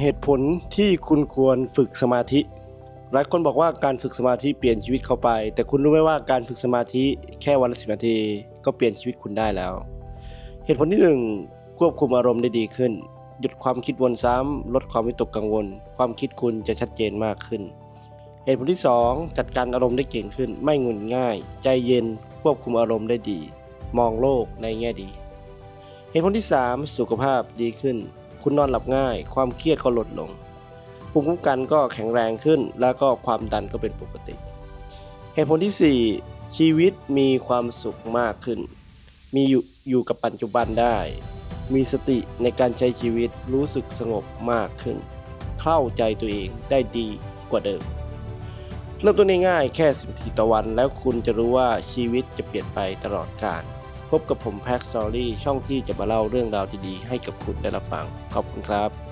เหตุผลที่คุณควรฝึกสมาธิ หลายคนบอกว่าการฝึกสมาธิเปลี่ยนชีวิตเขาไป แต่คุณรู้ไหมว่าการฝึกสมาธิแค่วันละสินาที ก็เปลี่ยนชีวิตคุณได้แล้ว เหตุผลที่หนึ่งควบคุมอารมณ์ได้ดีขึ้น หยุดความคิดวนซ้ำลดความวิตกกังวล ความคิดคุณจะชัดเจนมากขึ้น เหตุผลที่สองจัดการอารมณ์ได้เก่งขึ้น ไม่งุนง่าย ใจเย็น ควบคุมอารมณ์ได้ดี มองโลกในแง่ดี เหตุผลที่ 3 สุขภาพดีขึ้น คุณนอนหลับง่าย ความเครียดก็ลดลง ภูมิคุ้มกันก็แข็งแรงขึ้น แล้วก็ความดันก็เป็นปกติ เหตุผลที่ 4 ชีวิตมีความสุขมากขึ้น มีอยู่อยู่กับปัจจุบันได้ มีสติในการใช้ชีวิตรู้สึกสงบมากขึ้น เข้าใจตัวเองได้ดีกว่าเดิม เริ่มต้นง่ายๆแค่สิบนาทีต่อวัน แล้วคุณจะรู้ว่าชีวิตจะเปลี่ยนไปตลอดกาล พบกับผมแพ็กสตอรี่ช่องที่จะมาเล่าเรื่องราวดีๆ ให้กับคุณได้รับฟัง ขอบคุณครับ